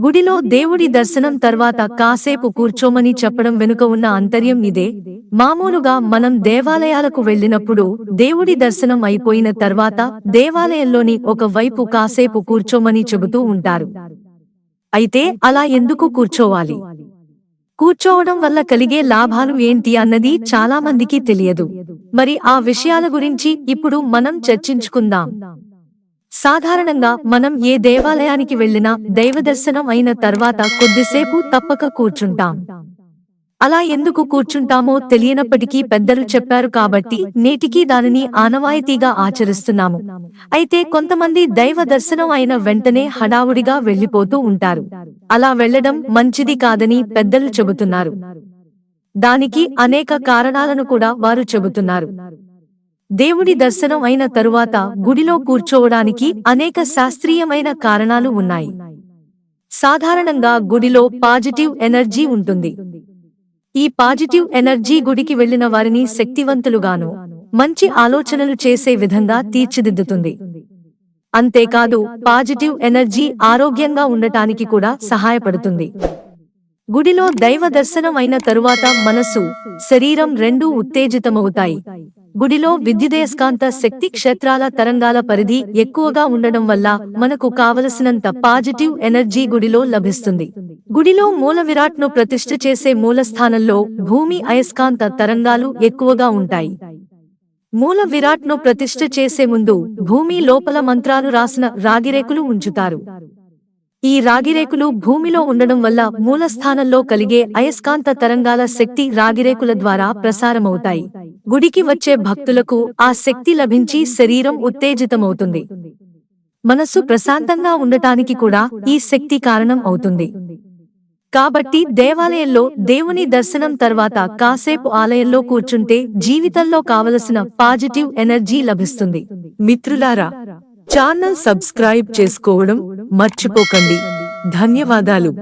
గుడిలో దేవుడి దర్శనం తర్వాత కాసేపు కూర్చోమని చెప్పడం వెనుక ఉన్న అంతర్యం ఇదే. మామూలుగా మనం దేవాలయాలకు వెళ్ళినప్పుడు దేవుడి దర్శనం అయిపోయిన తర్వాత దేవాలయంలోని ఒక వైపు కాసేపు కూర్చోమని చెబుతూ ఉంటారు. అయితే అలా ఎందుకు కూర్చోవాలి? కూర్చోవడం వల్ల కలిగే లాభాలు ఏంటి అన్నది చాలా మందికి తెలియదు. మరి ఆ విషయాల గురించి ఇప్పుడు మనం చర్చించుకుందాం. సాధారణంగా మనం ఏ దేవాలయానికి వెళ్ళినా దైవ దర్శనం అయిన తర్వాత కొద్దిసేపు తప్పక కూర్చుంటాం. అలా ఎందుకు కూర్చుంటామో తెలియనప్పటికీ పెద్దలు చెప్పారు కాబట్టి నేటికీ దానిని ఆనవాయితీగా ఆచరిస్తున్నాము. అయితే కొంతమంది దైవ దర్శనం అయిన వెంటనే హడావుడిగా వెళ్ళిపోతూ ఉంటారు. అలా వెళ్ళడం మంచిది కాదని పెద్దలు చెబుతున్నారు. దానికి అనేక కారణాలను కూడా వారు చెబుతున్నారు. దేవుడి దర్శనం అయిన తరువాత గుడిలో కూర్చోవడానికి అనేక శాస్త్రీయమైన కారణాలు ఉన్నాయి. సాధారణంగా గుడిలో పాజిటివ్ ఎనర్జీ ఉంటుంది. ఈ పాజిటివ్ ఎనర్జీ గుడికి వెళ్ళిన వారిని శక్తివంతులుగాను మంచి ఆలోచనలు చేసే విధంగా తీర్చిదిద్దుతుంది. అంతేకాదు పాజిటివ్ ఎనర్జీ ఆరోగ్యంగా ఉండటానికి కూడా సహాయపడుతుంది. గుడిలో దైవ దర్శనం అయిన తరువాత మనసు శరీరం రెండూ ఉత్తేజితమవుతాయి. గుడిలో విద్యుదయస్కాంత శక్తి క్షేత్రాల తరంగాల పరిధి ఎక్కువగా ఉండడం వల్ల మనకు కావలసినంత పాజిటివ్ ఎనర్జీ గుడిలో లభిస్తుంది. గుడిలో మూల విరాట్ను ప్రతిష్ఠ చేసే మూలస్థానంలో భూమి అయస్కాంత తరంగాలు ఎక్కువగా ఉంటాయి. మూల విరాట్ను ప్రతిష్ఠ చేసే ముందు భూమి లోపల మంత్రాలు రాసిన రాగిరేకులు ఉంచుతారు. ఈ రాగిరేకులు భూమిలో ఉండడం వల్ల మూలస్థానంలో కలిగే అయస్కాంత తరంగాల శక్తి రాగిరేకుల ద్వారా ప్రసారమవుతాయి. గుడికి వచ్చే భక్తులకు ఆ శక్తి లభించి శరీరం ఉత్తేజితమవుతుంది. మనసు ప్రశాంతంగా ఉండటానికి కూడా ఈ శక్తి కారణం అవుతుంది. కాబట్టి దేవాలయంలో దేవుని దర్శనం తర్వాత కాసేపు ఆలయంలో కూర్చుంటే జీవితంలో కావలసిన పాజిటివ్ ఎనర్జీ లభిస్తుంది. మిత్రులారా ఛానల్ సబ్స్క్రైబ్ చేసుకోవడం మర్చిపోకండి. ధన్యవాదాలు.